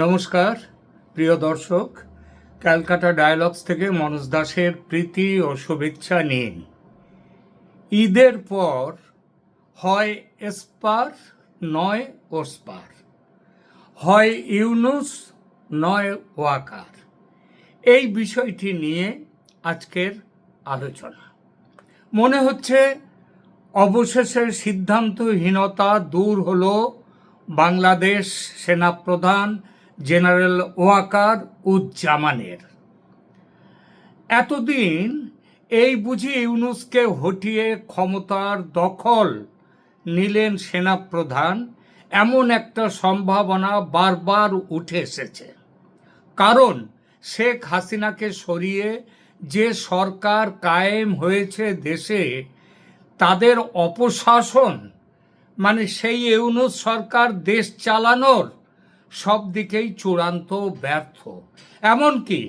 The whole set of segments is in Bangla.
নমস্কার, প্রিয় দর্শক, ক্যালকাটা ডায়ালগস থেকে মনোজ দাসের প্রীতি ও শুভেচ্ছা নিন। ঈদের পর হয় এসপার, নয় ওসপার। হয় ইউনুস, নয় ওয়াকার। এই বিষয়টি নিয়ে আজকের আলোচনা। মনে হচ্ছে অবশেষে সিদ্ধান্তহীনতা দূর হলো বাংলাদেশ সেনাপ্রধান জেনারেল ওয়াকার উজ্জামানের। এতদিন এই বুঝি ইউনুসকে হটিয়ে ক্ষমতার দখল নিলেন সেনাপ্রধান, এমন একটা সম্ভাবনা বারবার উঠে এসেছে। কারণ শেখ হাসিনাকে সরিয়ে যে সরকার কায়েম হয়েছে দেশে, তাদের অপশাসন মানে সেই ইউনুস সরকার দেশ চালানোর সব দিকেই চূড়ান্ত ব্যর্থ। এমনকি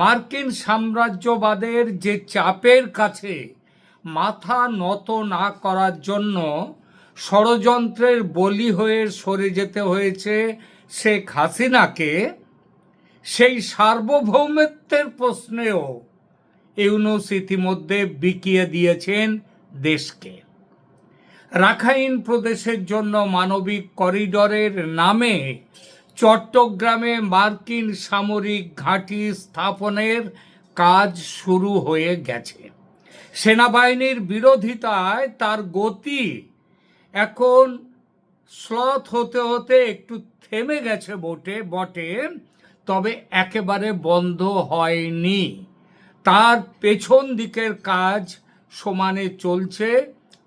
মার্কিন সাম্রাজ্যবাদের যে চাপের কাছে মাথা নত না করার জন্য ষড়যন্ত্রের বলি হয়ে সরে যেতে হয়েছে শেখ হাসিনাকে, সেই সার্বভৌমত্বের প্রশ্নেও ইউনুস ইতিমধ্যে বিকিয়ে দিয়েছেন দেশকে। রাখাইন প্রদেশের জন্য মানবিক করিডরের নামে চট্টগ্রামে মার্কিন সামরিক ঘাঁটি স্থাপনের কাজ শুরু হয়ে গেছে। সেনাবাহিনীর বিরোধিতায় তার গতি এখন স্লথ হতে হতে একটু থেমে গেছে বটে বটে, তবে একেবারে বন্ধ হয়নি। তার পেছন দিকের কাজ সমানে চলছে,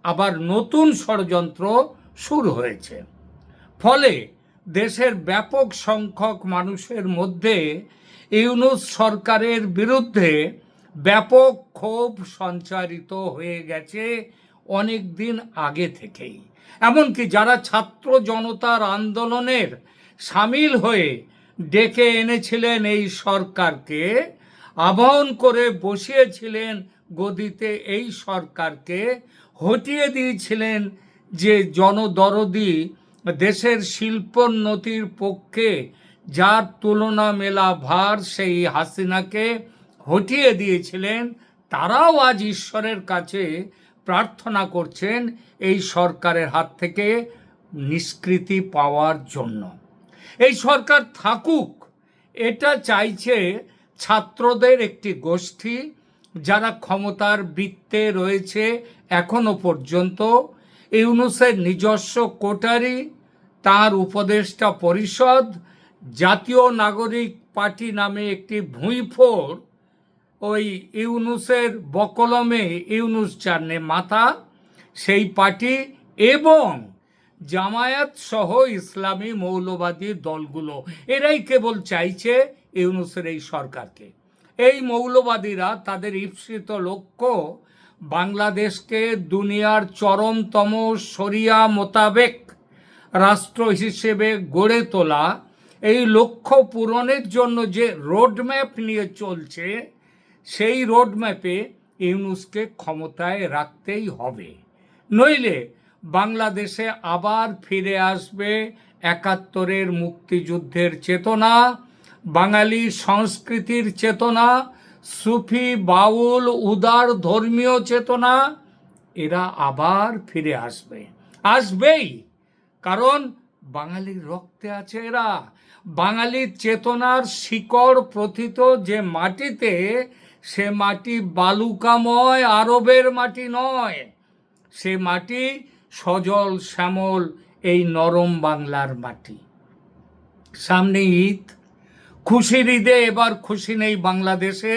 আবার নতুন ষড়যন্ত্র শুরু হয়েছে। ফলে দেশের ব্যাপক সংখ্যক মানুষের মধ্যে ইউনুস সরকারের বিরুদ্ধে ব্যাপক ক্ষোভ সঞ্চারিত হয়ে গেছে অনেক দিন আগে থেকেই। এমনকি যারা ছাত্র জনতার আন্দোলনের সামিল হয়ে ডেকে এনেছিলেন এই সরকারকে আবাহন করে বসিয়েছিলেন গদিতে এই সরকারকে, হটিয়ে দিয়েছিলেন যে জনদরদি দেশের শিল্পোন্নতির পক্ষে যার তুলনা মেলা ভার সেই হাসিনাকে হটিয়ে দিয়েছিলেন, তারাও আজ ঈশ্বরের কাছে প্রার্থনা করছেন এই সরকারের হাত থেকে নিষ্কৃতি পাওয়ার জন্য। এই সরকার থাকুক, এটা চাইছে ছাত্রদের একটি গোষ্ঠী যারা ক্ষমতার বৃত্তে রয়েছে এখনও পর্যন্ত। ইউনুসের নিজস্ব কোটারি তার উপদেষ্টা পরিষদ জাতীয় নাগরিক পার্টি নামে একটি ভুঁইফোর ওই ইউনুসের বকলমে ইউনুস চান্নে মাথা, সেই পার্টি এবং জামায়াত সহ ইসলামী মৌলবাদী দলগুলো। এরাই কেবল চাইছে ইউনুসের এই সরকারকে। এই মৌলবাদীরা তাদের ঈপ্সিত লক্ষ্য বাংলাদেশকে দুনিয়ার চরমতম সরিয়া মোতাবেক রাষ্ট্র হিসেবে গড়ে তোলা এই লক্ষ্য পূরণের জন্য যে রোডম্যাপ নিয়ে চলছে, সেই রোডম্যাপে ইউনুসকে ক্ষমতায় রাখতেই হবে। নইলে বাংলাদেশে আবার ফিরে আসবে একাত্তরের মুক্তিযুদ্ধের চেতনা, বাঙালি সংস্কৃতির চেতনা, সুফি, বাউল, উদার ধর্মীয় চেতনা। এরা আবার ফিরে আসবে। আসবেই। কারণ বাঙালির রক্তে আছে এরা। বাঙালির চেতনার শিকড় প্রথিত যে মাটিতে, সে মাটি বালুকাময় আরবের মাটি নয়। সে মাটি সজল শ্যামল এই নরম বাংলার মাটি। সামনে ঈদ, খুশির ঈদে এবার খুশি নেই বাংলাদেশে।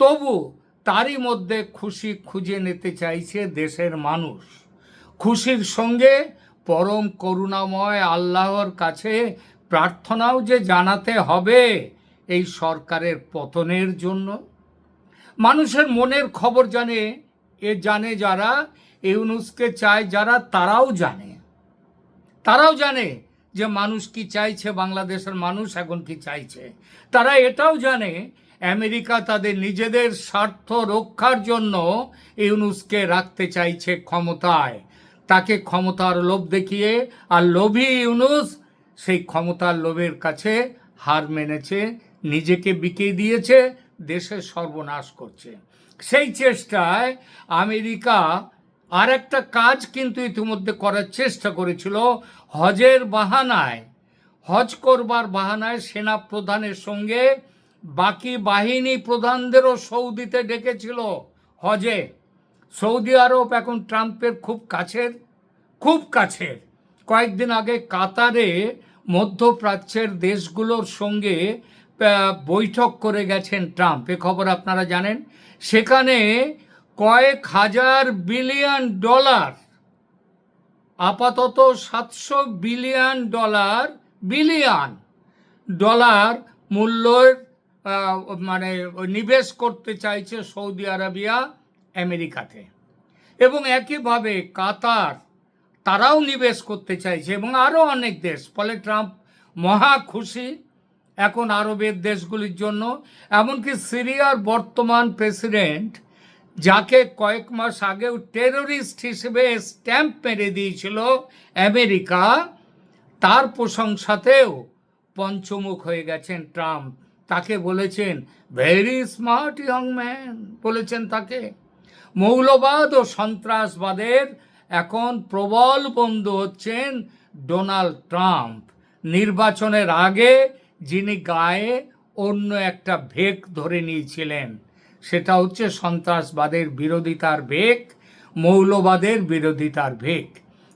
তবু তারই মধ্যে খুশি খুঁজে নিতে চাইছে দেশের মানুষ। খুশির সঙ্গে পরম করুণাময় আল্লাহর কাছে প্রার্থনাও যে জানাতে হবে এই সরকারের পতনের জন্য। মানুষের মনের খবর জানে, এ জানে যারা, ইউনুসকে চায় যারা, তারাও জানে। তারাও জানে যে মানুষ কি চাইছে, বাংলাদেশের মানুষ এখন কি চাইছে। তারা এটাও জানে, আমেরিকা তাদের নিজেদের স্বার্থ রক্ষার জন্য ইউনুসকে রাখতে চাইছে ক্ষমতায়। তাকে ক্ষমতার লোভ দেখিয়ে আর লোভী ইউনুস সেই ক্ষমতার লোভের কাছে হার মেনেছে, নিজেকে বিকে দিয়েছে, দেশের সর্বনাশ করছে। সেই চেষ্টায় আমেরিকা আর একটা কাজ কিন্তু ইতিমধ্যে করার চেষ্টা করেছিল। হজের বাহানায়, হজ করবার বাহানায় সেনা প্রধানের সঙ্গে বাকি বাহিনী প্রধানদেরও সৌদিতে ডেকেছিল হজে। সৌদি আরব এখন ট্রাম্পের খুব কাছের খুব কাছের। কয়েকদিন আগে কাতারে মধ্যপ্রাচ্যের দেশগুলোর সঙ্গে বৈঠক করে গেছেন ট্রাম্প। এ খবর আপনারা জানেন। সেখানে কয়েক হাজার বিলিয়ন ডলার, আপাতত সাতশো বিলিয়ন ডলার বিলিয়ন ডলার মূল্যের মানে নিবেশ করতে চাইছে সৌদি আরবিয়া। আমেরিকাতে। এবং একইভাবে কাতার, তারাও নিবেশ করতে চাইছে এবং আরও অনেক দেশ। ফলে ট্রাম্প মহা খুশি এখন আরবের দেশগুলির জন্য। এমনকি সিরিয়ার বর্তমান প্রেসিডেন্ট, যাকে কয়েক মাস আগেও টেররিস্ট হিসেবে স্ট্যাম্প মেরে দিয়েছিল আমেরিকা, তার প্রশংসাতেও পঞ্চমুখ হয়ে গেছেন ট্রাম্প। তাকে বলেছেন ভেরি স্মার্ট ইয়ং ম্যান বলেছেন তাকে। মৌলবাদ ও সন্ত্রাসবাদের এখন প্রবল বন্ধু হচ্ছেন ডোনাল্ড ট্রাম্প। নির্বাচনের আগে যিনি গায়ে অন্য একটা ভেক ধরে নিয়েছিলেন, সেটা হচ্ছে সন্ত্রাসবাদের বিরোধিতার ভেক, মৌলবাদের বিরোধিতার ভেক।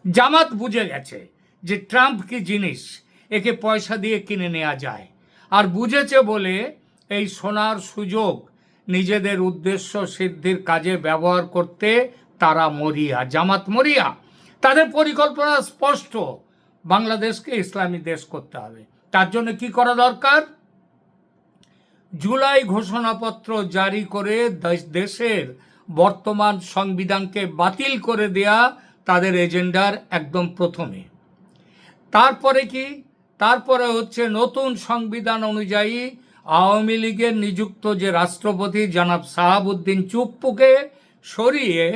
জামাত বুঝে গেছে যে ট্রাম্প কি জিনিস, একে পয়সা দিয়ে কিনে নেওয়া যায়। আর বুঝেছে বলে এই সোনার সুযোগ নিজেদের উদ্দেশ্য সিদ্ধির কাজে ব্যবহার করতে তারা মরিয়া, জামাত মরিয়া। তাদের পরিকল্পনা স্পষ্ট। বাংলাদেশকে ইসলামী দেশ করতে হবে। তার জন্য কি করা দরকার? জুলাই ঘোষণাপত্র জারি করে দেশ- দেশের বর্তমান সংবিধানকে বাতিল করে দেয়া তাদের এজেন্ডার একদম প্রথমে। তারপরে কি? তারপরে হচ্ছে নতুন সংবিধান অনুযায়ী আওয়ামী লীগের নিযুক্ত যে রাষ্ট্রপতি জনাব সাহাবুদ্দিন চুপ্পুকে সরিয়ে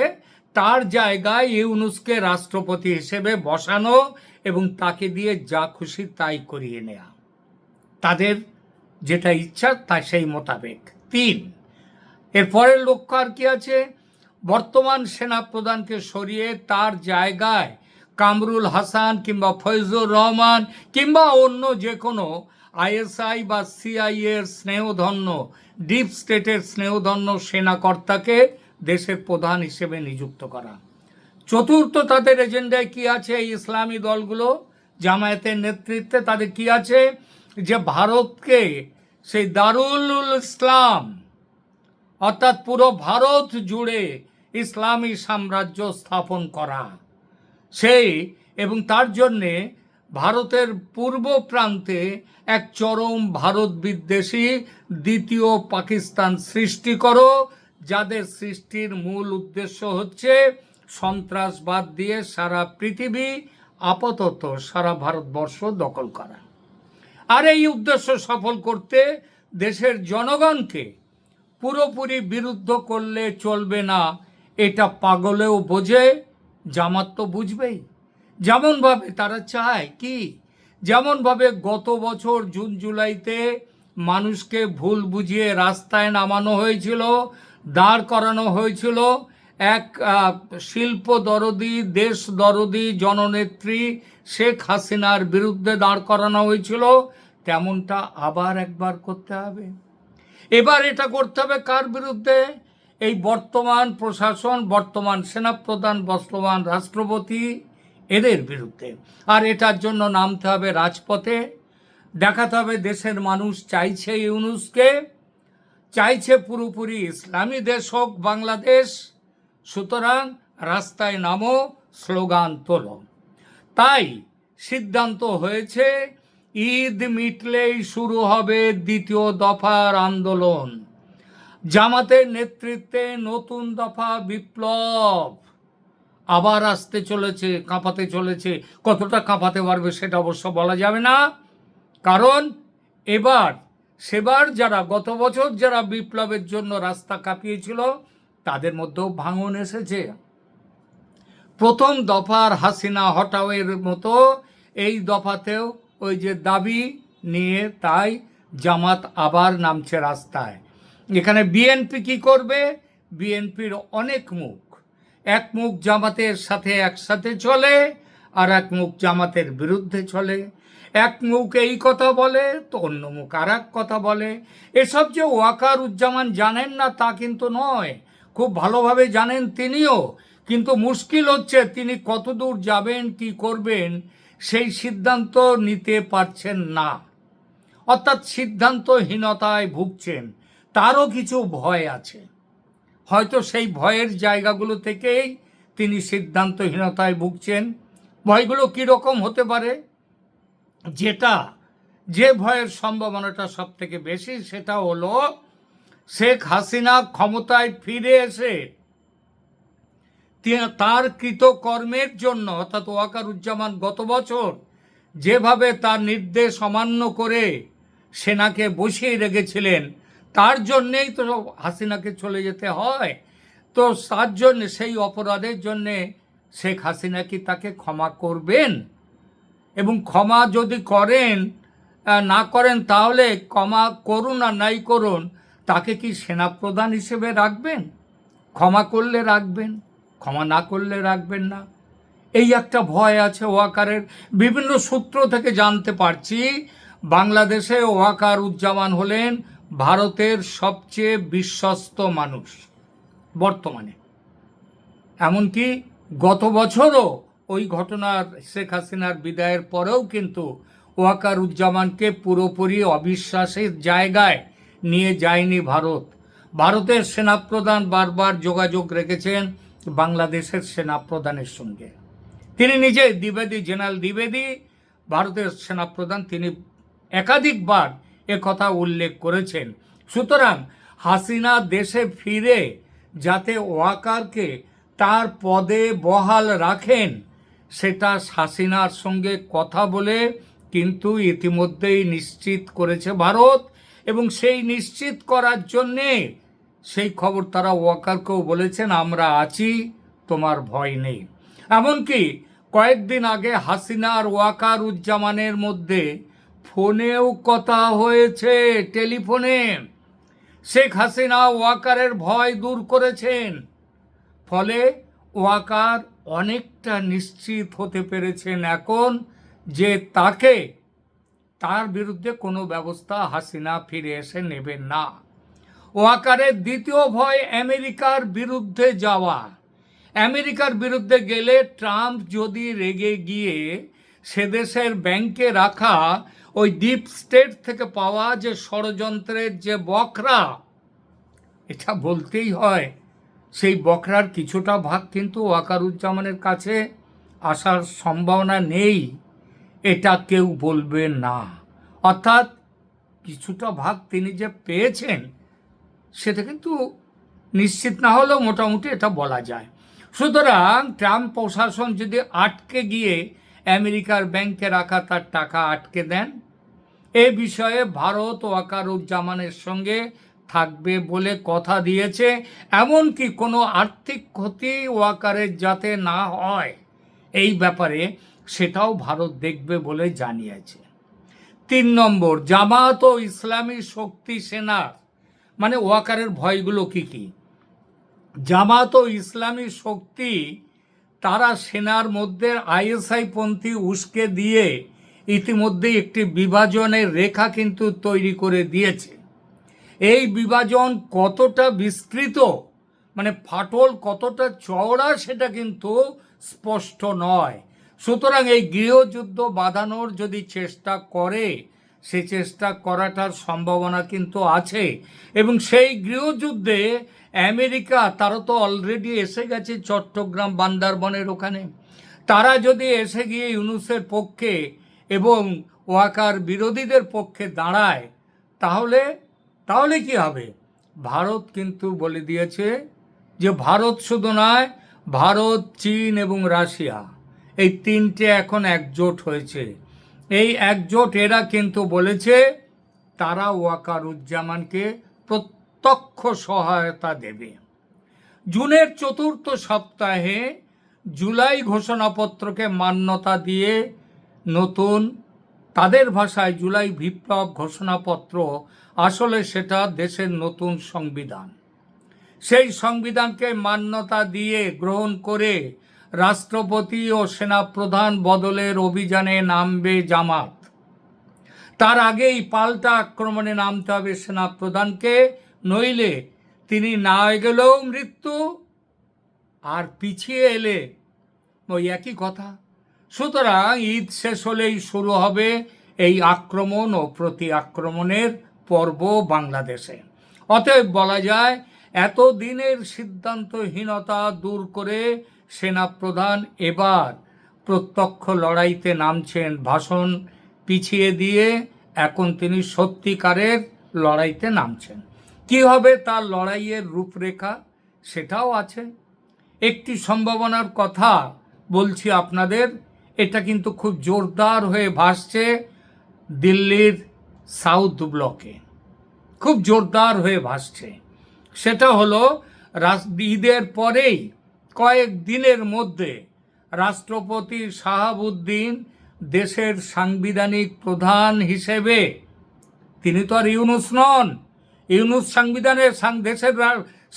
তার জায়গায় ইউনুসকে রাষ্ট্রপতি হিসেবে বসানো এবং তাকে দিয়ে যা খুশি তাই করিয়ে নেয়া। তাদের যেটা ইচ্ছা তা সেই মোতাবেক। তিন এর পরের লক্ষ্য আর কি আছে? বর্তমান সেনা প্রধানকে সরিয়ে তার জায়গায় কামরুল হাসান কিংবা ফৈজুর রহমান কিংবা অন্য যে কোনো আইএসআই বা সিআইএর স্নেহধন্য, ডিপ স্টেটের স্নেহধন্য সেনাকর্তাকে দেশের প্রধান হিসেবে নিযুক্ত করা। চতুর্থ তাদের এজেন্ডায় কি আছে এই ইসলামী দলগুলো? জামায়াতের নেতৃত্বে তাদের কি আছে? যে ভারতকে সেই দারুল ইসলাম, অর্থাৎ পুরো ভারত জুড়ে ইসলামী সাম্রাজ্য স্থাপন করা। সেই এবং তার জন্যে ভারতের পূর্ব প্রান্তে এক চরম ভারত বিদ্বেষী দ্বিতীয় পাকিস্তান সৃষ্টি করো, যাদের সৃষ্টির মূল উদ্দেশ্য হচ্ছে সন্ত্রাসবাদ দিয়ে সারা পৃথিবী আপাতত সারা ভারতবর্ষ দখল করা। আর এই উদ্দেশ্য সফল করতে দেশের জনগণকে পুরোপুরি বিরুদ্ধ করলে চলবে না, এটা পাগলেও বোঝে, জামাত তো বুঝবেই। যেমনভাবে তারা চায় কি, যেমনভাবে গত বছর জুন জুলাইতে মানুষকে ভুল বুঝিয়ে রাস্তায় নামানো হয়েছিল, দাঁড় করানো হয়েছিল, এক শিল্প দরদি, দেশ দরদি, জননেত্রী শেখ হাসিনার বিরুদ্ধে দাঁড় করানো হয়েছিল, তেমনটা আবার একবার করতে হবে। এবার এটা করতে হবে কার বিরুদ্ধে? এই বর্তমান প্রশাসন, বর্তমান সেনাপ্রধান, বর্তমান রাষ্ট্রপতি এদের বিরুদ্ধে। আর এটার জন্য নামতে হবে রাজপথে, দেখাতে হবে দেশের মানুষ চাইছে ইউনুসকে, চাইছে পুরোপুরি ইসলামী দেশ হোক, বাংলাদেশ, সুতরাং রাস্তায় নামো, স্লোগান তোলো। তাই সিদ্ধান্ত হয়েছে, ঈদ মিটলেই শুরু হবে দ্বিতীয় দফার আন্দোলন। জামাতের নেতৃত্বে নতুন দফা বিপ্লব। আবার আসতে চলেছে, কাঁপাতে চলেছে। কতটা কাঁপাতে পারবে সেটা অবশ্য বলা যাবে না। কারণ এবার, সেবার যারা গত বছর যারা বিপ্লবের জন্য রাস্তা কাঁপিয়েছিল, তাদের মধ্যেও ভাঙন এসেছে। প্রথম দফার হাসিনা হটাওয়ের মতো এই দফাতেও ওই যে দাবি নিয়ে তাই জামাত আবার নামছে রাস্তায়। এখানে বিএনপি কি করবে? বিএনপির অনেক মুখ। এক মুখ জামাতের সাথে একসাথে চলে আর এক মুখ জামাতের বিরুদ্ধে চলে। এক মুখ এই কথা বলে তো অন্য মুখ আর এক কথা বলে। এসব যে ওয়াকার উজ্জামান জানেন না তা কিন্তু নয়। খুব ভালোভাবে জানেন তিনিও। কিন্তু মুশকিল হচ্ছে তিনি কতদূর যাবেন, কি করবেন, সেই সিদ্ধান্ত নিতে পারছেন না। অর্থাৎ সিদ্ধান্তহীনতায় ভুগছেন। তারও কিছু ভয় আছে। হয়তো সেই ভয়ের জায়গাগুলো থেকেই তিনি সিদ্ধান্তহীনতায় ভুগছেন। ভয়গুলো কীরকম হতে পারে? যেটা, যে ভয়ের সম্ভাবনাটা সব থেকে বেশি সেটা হলো শেখ হাসিনা ক্ষমতায় ফিরে এসে তার কৃতকর্মের জন্য, অর্থাৎ ওয়াকারুজ্জামান গত বছর যেভাবে তার নির্দেশ অমান্য করে সেনাকে বসিয়ে রেখেছিলেন তার জন্যেই তো হাসিনাকে চলে যেতে হয়। তো তার জন্য, সেই অপরাধের জন্যে শেখ হাসিনা কি তাকে ক্ষমা করবেন? এবং ক্ষমা যদি করেন না করেন, তাহলে ক্ষমা করুন আর নাই করুন, তাকে কি সেনাপ্রধান হিসেবে রাখবেন? ক্ষমা করলে রাখবেন, ক্ষমা না করলে রাখবেন না। এই একটা ভয় আছে ওয়াকারের। বিভিন্ন সূত্র থেকে জানতে পারছি, বাংলাদেশে ওয়াকার উজ্জামান হলেন ভারতের সবচেয়ে বিশ্বস্ত মানুষ বর্তমানে। এমনকি গত বছরও ওই ঘটনার শেখ হাসিনার বিদায়ের পরেও কিন্তু ওয়াকার উজ্জামানকে পুরোপুরি অবিশ্বাসের জায়গায় নিয়ে যায়নি ভারত। ভারতের সেনাপ্রধান বারবার যোগাযোগ রেখেছেন বাংলাদেশের সেনাপ্রধানের সঙ্গে। তিনি নিজে দ্বিবেদী, জেনারেল দ্বিবেদী, ভারতের সেনাপ্রধান। তিনি একাধিকবার কথা উল্লেখ করেছেন। সুতরাং হাসিনা দেশে ফিরে যাতে ওয়াকারকে তার পদে বহাল রাখেন, সেটা হাসিনার সঙ্গে কথা বলে কিন্তু ইতিমধ্যেই নিশ্চিত করেছে ভারত এবং সেই নিশ্চিত করার জন্যে সেই খবর তারা ওয়াকারকেও বলেছেন, আমরা আছি, তোমার ভয় নেই। এমনকি কয়েকদিন আগে হাসিনা আর ওয়াকার উজ্জামানের মধ্যে ফোনেও কথা হয়েছে টেলিফোনে। শেখ হাসিনা ওয়াকারের ভয় দূর করেছেন। ফলে ওয়াকার অনেকটা নিশ্চিত হতে পেরেছেন এখন যে তাকে তার বিরুদ্ধে কোনো ব্যবস্থা হাসিনা ফিরে এসে নেবেন না। ওয়াকারের দ্বিতীয় ভয় আমেরিকার বিরুদ্ধে যাওয়া। আমেরিকার বিরুদ্ধে গেলে ট্রাম্প যদি রেগে গিয়ে সে দেশের ব্যাংকে রাখা ওই ডিপ স্টেট থেকে পাওয়া যে ষড়যন্ত্রের যে বকরা, এটা বলতেই হয়। সেই বকরার কিছুটা ভাগ কিন্তু ওয়াকারুজ্জামানের কাছে আসার সম্ভাবনা নেই। এটা কেউ বলবে না। অর্থাৎ কিছুটা ভাগ তিনি যে পেয়েছেন, সেটা কিন্তু নিশ্চিত না হলেও মোটামুটি এটা বলা যায়। সুতরাং ট্রাম্প প্রশাসন যদি আটকে গিয়ে আমেরিকার ব্যাংকে রাখা তার টাকা আটকে দেন। এ বিষয়ে ভারত ওয়াকারুজ্জামানের সঙ্গে থাকবে বলে কথা দিয়েছে। এমনকি কোনো আর্থিক ক্ষতি ওয়াকারের যাতে না হয়, এই ব্যাপারে সেটাও ভারত দেখবে বলে জানিয়েছে। তিন নম্বর জামাত ও ইসলামী শক্তি সেনার মানে ওয়াকারের ভয়গুলো কি কি? জামাত ও ইসলামী শক্তি তারা সেনার মধ্যে আইএসআই পন্থী উস্কে দিয়ে ইতিমধ্যেই একটি বিভাজনের রেখা কিন্তু তৈরি করে দিয়েছে। এই বিভাজন কতটা বিস্তৃত মানে ফাটল কতটা চওড়া সেটা কিন্তু স্পষ্ট নয়। সুতরাং এই গৃহযুদ্ধ বাঁধানোর যদি চেষ্টা করে সে চেষ্টা করাটার সম্ভাবনা কিন্তু আছে। এবং সেই গৃহযুদ্ধে আমেরিকা, তারা তো অলরেডি এসে গেছে চট্টগ্রাম, বান্দারবনের ওখানে। তারা যদি এসে গিয়ে ইউনুসের পক্ষে এবং ওয়াকার বিরোধীদের পক্ষে দাঁড়ায়, তাহলে তাহলে কি হবে? ভারত কিন্তু বলে দিয়েছে যে ভারত শুধু নয়, ভারত, চীন এবং রাশিয়া, এই তিনটে এখন একজোট হয়েছে। এই একজোট এরা কিন্তু বলেছে তারা ওয়াকারুজ্জামানকে প্রত্যক্ষ সহায়তা দেবে। জুনের চতুর্থ সপ্তাহে জুলাই ঘোষণাপত্রকে মান্যতা দিয়ে নতুন, তাদের ভাষায় জুলাই বিপ্লব ঘোষণাপত্র, আসলে সেটা দেশের নতুন সংবিধান। সেই সংবিধানকে মান্যতা দিয়ে গ্রহণ করে রাষ্ট্রপতি ও সেনাপ্রধান বদলের অভিযানে নামবে জামাত। তার আগেই পাল্টা আক্রমণে নামতে হবে সেনাপ্রধানকে নইলে তিনি না গেলেও মৃত্যু আর পিছিয়ে এলে ওই একই কথা। সুতরাং ঈদ শেষ হলেই শুরু হবে এই আক্রমণ ও প্রতি আক্রমণের পর্ব বাংলাদেশে। অতএব বলা যায় এত দিনের সিদ্ধান্তহীনতা দূর করে সেনাপ্রধান এবার প্রত্যক্ষ লড়াইতে নামছেন। ভাষণ পিছিয়ে দিয়ে এখন তিনি সত্যিকারের লড়াইতে নামছেন। কি হবে তার লড়াইয়ের রূপরেখা সেটাও আছে। একটি সম্ভাবনার কথা বলছি আপনাদের, এটা কিন্তু খুব জোরদার হয়ে ভাসছে দিল্লির সাউথ ব্লকে। খুব জোরদার হয়ে ভাসছে। সেটা হলো রাস- ঈদের পরেই কয়েক দিনের মধ্যে রাষ্ট্রপতি শাহাবুদ্দিন দেশের সাংবিধানিক প্রধান হিসেবে, তিনি তো আর ইউনুস নন, ইউনুস সংবিধানের দেশের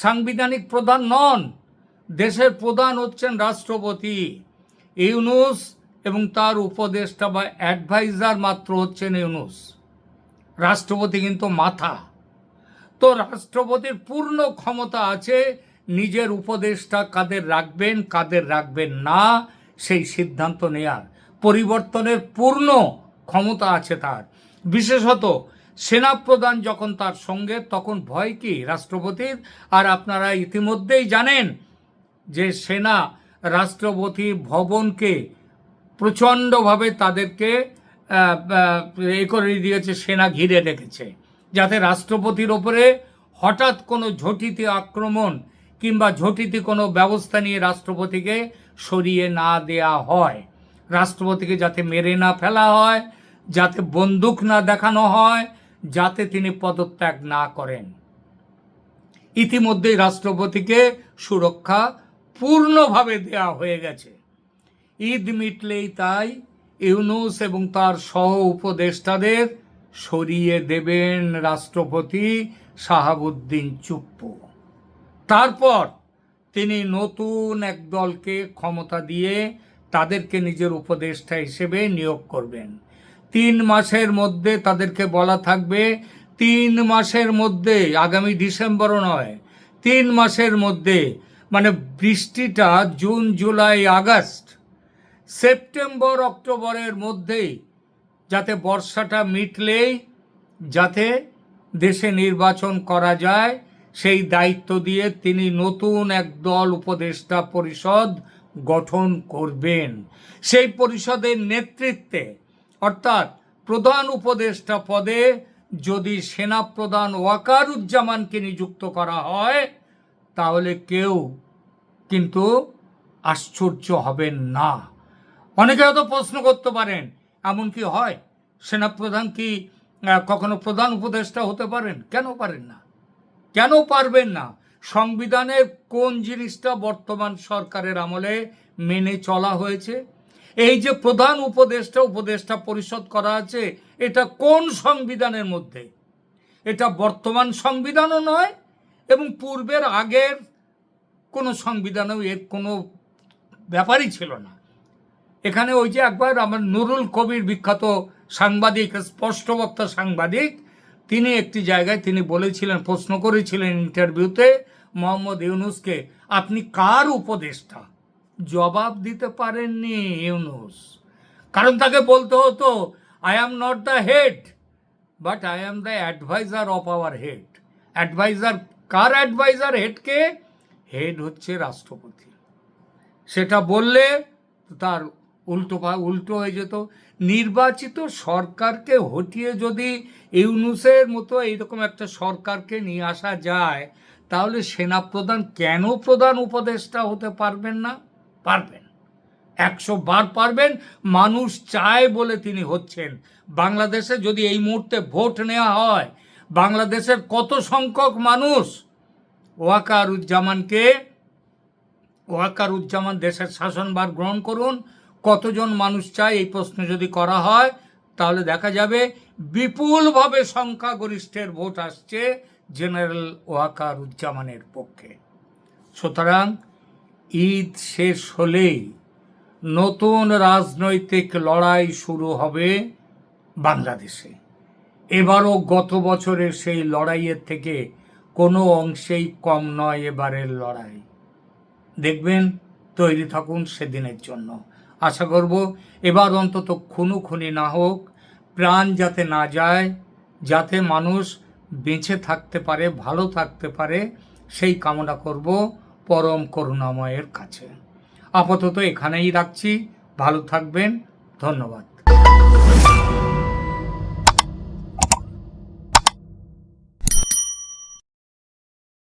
সাংবিধানিক প্রধান নন, দেশের প্রধান হচ্ছেন রাষ্ট্রপতি। ইউনুস এবং তার উপদেষ্টা বা অ্যাডভাইজার মাত্র হচ্ছেন ইউনুস। রাষ্ট্রপতি কিন্তু মাথা। তো রাষ্ট্রপতির পূর্ণ ক্ষমতা আছে নিজের উপদেষ্টা কাদের রাখবেন কাদের রাখবেন না, সেই সিদ্ধান্ত নেয়ার। পরিবর্তনের পূর্ণ ক্ষমতা আছে তার। বিশেষত সেনাপ্রধান যখন তার সঙ্গে, তখন ভয় কি রাষ্ট্রপতির? আর আপনারা ইতিমধ্যেই জানেন যে সেনা রাষ্ট্রপতি ভবনকে প্রচণ্ডভাবে তাদেরকে এ করে দিয়েছে, সেনা ঘিরে রেখেছে। যাতে রাষ্ট্রপতির ওপরে হঠাৎ কোনো ঝটিতে আক্রমণ কিংবা ঝটিতে কোনো ব্যবস্থা নিয়ে রাষ্ট্রপতিকে সরিয়ে না দেয়া হয়। রাষ্ট্রপতিকে যাতে মেরে না ফেলা হয়, যাতে বন্দুক না দেখানো হয়, যাতে তিনি পদত্যাগ না করেন। ইতিমধ্যেই রাষ্ট্রপতিকে সুরক্ষা পূর্ণভাবে দেয়া হয়ে গেছে। ঈদ মিটলেই তাই ইউনুস এবং তার সহ উপদেষ্টাদের সরিয়ে দেবেন রাষ্ট্রপতি শাহাবুদ্দিন চুপ্পু। তারপর তিনি নতুন এক দলকে ক্ষমতা দিয়ে তাদেরকে নিজের উপদেষ্টা হিসেবে নিয়োগ করবেন। তিন মাসের মধ্যে তাদেরকে বলা থাকবে, তিন মাসের মধ্যে, আগামী ডিসেম্বরও নয়, তিন মাসের মধ্যে মানে বৃষ্টিটা জুন, জুলাই, আগস্ট, সেপ্টেম্বর, অক্টোবরের মধ্যেই যাতে বর্ষাটা মিটলেই যাতে দেশে নির্বাচন করা যায় সেই দায়িত্ব দিয়ে তিনি নতুন এক দল উপদেষ্টা পরিষদ গঠন করবেন। সেই পরিষদের নেতৃত্বে, অর্থাৎ প্রধান উপদেষ্টা পদে যদি সেনাপ্রধান ওয়াকারুজ্জামানকে নিযুক্ত করা হয়, তাহলে কেউ কিন্তু আশ্চর্য হবেন না। অনেকে হয়তো প্রশ্ন করতে পারেন, এমন কি হয়? সেনাপ্রধান কি কখনো প্রধান উপদেষ্টা হতে পারেন? কেন পারেন না? কেন পারবেন না? সংবিধানের কোন জিনিসটা বর্তমান সরকারের আমলে মেনে চলা হয়েছে? এই যে প্রধান উপদেষ্টা উপদেষ্টা পরিষদ করা আছে, এটা কোন সংবিধানের মধ্যে? এটা বর্তমান সংবিধানও নয় এবং পূর্বের আগের কোনো সংবিধানেও এর কোনো ব্যাপারই ছিল না। এখানে ওই যে একবার আমার নুরুল কবির বিখ্যাত সাংবাদিক স্পষ্টবক্তা সাংবাদিক তিনি একটি জায়গায় তিনি বলেছিলেন, প্রশ্ন করেছিলেন ইন্টারভিউতে মোহাম্মদ ইউনুসকে, আপনি কার উপদেষ্টা? জবাব দিতে পারেননি ইউনুস। কারণ তাকে বলতে হতো I am not the head but I am the adviser of our head adviser car adviser হেডকে হেড হচ্ছে রাষ্ট্রপতি। সেটা বললে তার উল্টো উল্টো হয়ে যেত। নির্বাচিত সরকারকে হটিয়ে যদি ইউনুসের মতো এইরকম একটা সরকারকে নিয়ে আসা যায়, তাহলে সেনাপ্রধান কেন প্রধান উপদেষ্টা হতে পারবেন না? পারবেন। একশো বার পারবেন। মানুষ চায় বলে তিনি হচ্ছেন। বাংলাদেশে যদি এই মুহূর্তে ভোট নেওয়া হয়, বাংলাদেশের কত সংখ্যক মানুষ ওয়াকারুজ্জামানকে, ওয়াকারুজ্জামান দেশের শাসনভার গ্রহণ করুন কতজন মানুষ চায় এই প্রশ্ন যদি করা হয়, তাহলে দেখা যাবে বিপুলভাবে সংখ্যাগরিষ্ঠের ভোট আসছে জেনারেল ওয়াকার উজ্জামানের পক্ষে। সুতরাং ঈদ শেষ হলেই নতুন রাজনৈতিক লড়াই শুরু হবে বাংলাদেশে। এবারও গত বছরের সেই লড়াইয়ের থেকে কোনো অংশেই কম নয় এবারের লড়াই। দেখবেন, তৈরি থাকুন সেদিনের জন্য। আশা করব এবার অন্তত খুনু খুনি না হোক, প্রাণ যাতে না যায়, যাতে মানুষ বেঁচে থাকতে পারে, ভালো থাকতে পারে, সেই কামনা করব পরম করুণাময়ের কাছে। আপাতত এখানেই রাখছি। ভালো থাকবেন। ধন্যবাদ।